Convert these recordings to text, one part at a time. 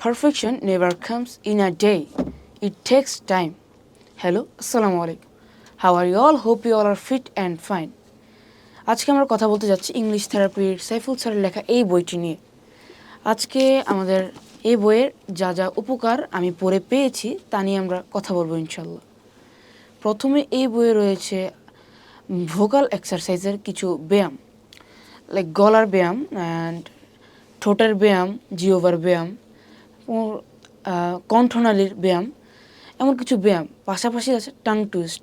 Perfection never comes in a day. It takes time. Hello, Assalamu alaikum. How are you all? Hope you all are fit and fine. আজকে আমরা কথা বলতে যাচ্ছি English থেরাপির সাইফুল স্যারের লেখা এই বইটি নিয়ে আজকে আমাদের এই বইয়ের যা যা উপকার আমি পড়ে পেয়েছি তা নিয়ে আমরা কথা বলব ইনশাল্লাহ প্রথমে এই বইয়ে রয়েছে ভোকাল এক্সারসাইজের কিছু ব্যায়াম লাইক গলার ব্যায়াম অ্যান্ড ঠোঁটের ব্যায়াম জিওভার ব্যায়াম ও, আহ, কণ্ঠনালীর ব্যায়াম এমন কিছু ব্যায়াম পাশাপাশি আছে টাং টুইস্ট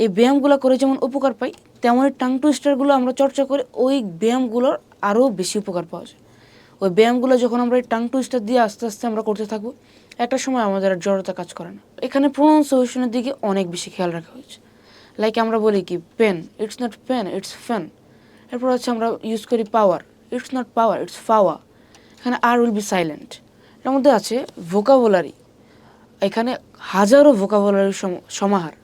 এই ব্যায়ামগুলো করে যেমন উপকার পাই তেমনই টাং টুইস্টারগুলো আমরা চর্চা করে ওই ব্যায়ামগুলোর আরও বেশি উপকার পাওয়া যায়। ওই ব্যায়ামগুলো যখন আমরা এই টাং টুইস্টার দিয়ে আস্তে আস্তে আমরা করতে থাকব একটা সময় আমাদের আর জড়তা কাজ করে না। এখানে প্রোনাউন্সিয়েশনের দিকে অনেক বেশি খেয়াল রাখা হয়েছে। লাইক আমরা বলি কি pen it's not pen it's fan. এরপর হচ্ছে আমরা ইউজ করি power it's not power it's ফাওয়া। এখানে আর উইল বি সাইলেন্ট। এর মধ্যে আছে ভোকাবুলারি এখানে হাজারো ভোকাবুলারির সমাহার।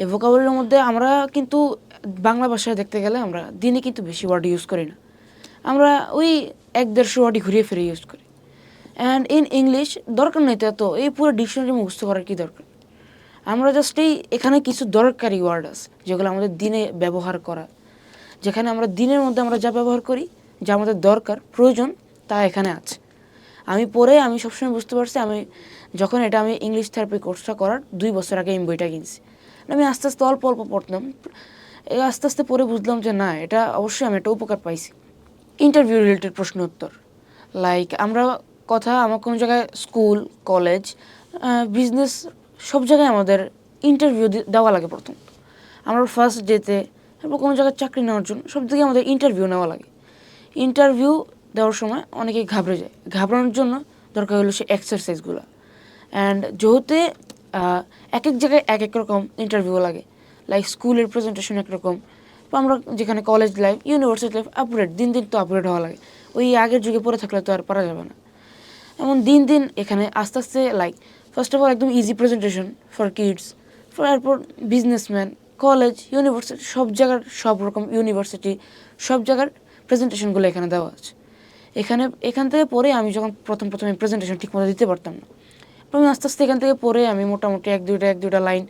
এই ভোকাবুলারির মধ্যে আমরা কিন্তু বাংলা ভাষায় দেখতে গেলে আমরা দিনে কিন্তু বেশি ওয়ার্ড ইউজ করি না। আমরা ওই এক দেড়শো ওয়ার্ডই ঘুরিয়ে ফিরে ইউজ করি। অ্যান্ড ইন ইংলিশ দরকার নেই তো এই পুরো ডিকশনারি মুখস্থ করার কি দরকার? আমরা জাস্ট এই এখানে কিছু দরকারি ওয়ার্ড আছে, যেগুলো আমাদের দিনে ব্যবহার করা। যেখানে আমরা দিনের মধ্যে আমরা যা ব্যবহার করি, যা আমাদের দরকার, প্রয়োজন, তা এখানে আছে। আমি পড়ে আমি সবসময় বুঝতে পারছি আমি যখন এটা আমি ইংলিশ থেরাপি কোর্সটা করার দুই বছর আগে আমি বইটা কিনছি। আমি আস্তে আস্তে অল্প অল্প পড়তাম। এই আস্তে আস্তে পড়ে বুঝলাম যে না, এটা অবশ্যই আমি একটা উপকার পাইছি। ইন্টারভিউ রিলেটেড প্রশ্ন উত্তর। লাইক আমরা কথা আমার কোনো জায়গায় স্কুল কলেজ বিজনেস সব জায়গায় আমাদের ইন্টারভিউ দেওয়া লাগে প্রথম। আমরা ফার্স্ট ডেতে তারপর কোনো জায়গায় চাকরি নেওয়ার জন্য সব দিকে আমাদের ইন্টারভিউ নেওয়া লাগে। ইন্টারভিউ দেওয়ার সময় অনেকে ঘাবড়ে যায়। ঘাবড়ানোর জন্য দরকার হলো সে এক্সারসাইজগুলো অ্যান্ড যেহেতু এক এক জায়গায় এক এক রকম ইন্টারভিউ লাগে। লাইক স্কুলের প্রেজেন্টেশন একরকম আমরা যেখানে college life university life upgrade দিন দিন তো আপগ্রেড হওয়া লাগে। ওই আগের যুগে পড়ে থাকলে তো আর পারা যাবে না। এমন দিন দিন এখানে আস্তে আস্তে লাইক ফার্স্ট অফ অল একদম easy presentation for kids for এরপর বিজনেসম্যান কলেজ ইউনিভার্সিটি সব জায়গার সব রকম ইউনিভার্সিটি সব জায়গার প্রেজেন্টেশনগুলো এখানে দেওয়া আছে। এখানে, এখান থেকে পরে আমি যখন প্রথম, প্রথমে প্রেজেন্টেশন ঠিকমতো দিতে পারতাম না। আমি আস্তে আস্তে এখান থেকে পড়ে আমি মোটামুটি এক, দুইটা এক, দুইটা লাইন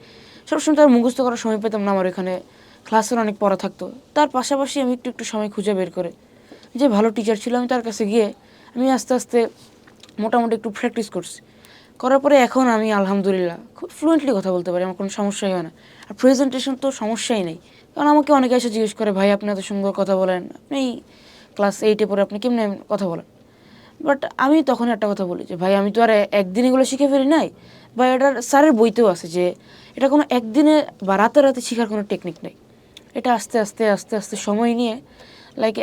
সবসময় তার মুখস্থ করার সময় পেতাম না আমার এখানে। ক্লাসের অনেক পড়া থাকতো। তার পাশাপাশি আমি একটু একটু সময় খুঁজে বের করে। যে ভালো টিচার ছিল আমি তার কাছে গিয়ে আমি আস্তে আস্তে মোটামুটি একটু প্র্যাকটিস করছি। করার পরে এখন আমি আলহামদুলিল্লাহ খুব ফ্লুয়েন্টলি কথা বলতে পারি, আমার কোনো সমস্যাই হয় না। আর প্রেজেন্টেশন তো সমস্যাই নেই। কারণ আমাকে অনেকে এসে জিজ্ঞেস করে, ভাই, আপনি এত সুন্দর কথা বলেন। আপনি ক্লাস এইটে পরে আপনি কেমনে কথা বলেন? বাট আমি তখন একটা কথা বলি যে, ভাই, আমি তো আর একদিন এগুলো শিখে ফেলি নাই। বা এটার স্যারের বইতেও আছে যে, এটা কোনো একদিনে বা রাতে রাতে শেখার কোনো টেকনিক নেই। এটা আস্তে আস্তে আস্তে আস্তে সময় নিয়ে লাইক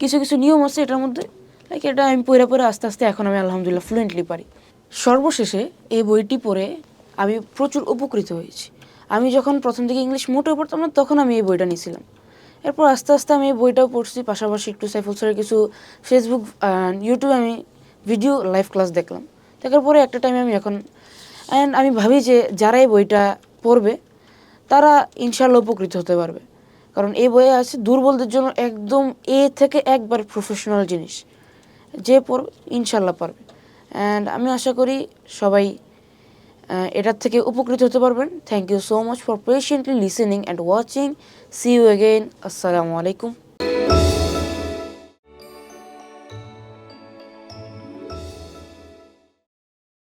কিছু কিছু নিয়ম আছে এটার মধ্যে লাইক এটা আমি পড়ে পড়ে আস্তে আস্তে এখন আমি আলহামদুলিল্লাহ ফ্লুয়েন্টলি পারি। সর্বশেষে এই বইটি পড়ে আমি প্রচুর উপকৃত হয়েছি। আমি যখন প্রথম দিকে ইংলিশ মোটেও পড়তাম না, তখন আমি এই বইটা নিয়েছিলাম। এরপর আস্তে আস্তে আমি এই বইটাও পড়ছি, পাশাপাশি একটু সাইফুল স্যারের কিছু ফেসবুক ইউটিউবে আমি ভিডিও লাইভ ক্লাস দেখলাম। দেখার পরে একটা টাইমে আমি এখন অ্যান্ড আমি ভাবি যে যারা এই বইটা পড়বে, তারা ইনশাল্লাহ উপকৃত হতে পারবে। কারণ এই বইয়ে আছে দুর্বলদের জন্য একদম এ থেকে একবার প্রফেশনাল জিনিস। যে পড়বে ইনশাল্লাহ পারবে। অ্যান্ড আমি আশা করি সবাই এটার থেকে উপকৃত হতে পারবেন। Thank you so much for patiently listening and watching see you again আসসালামু আলাইকুম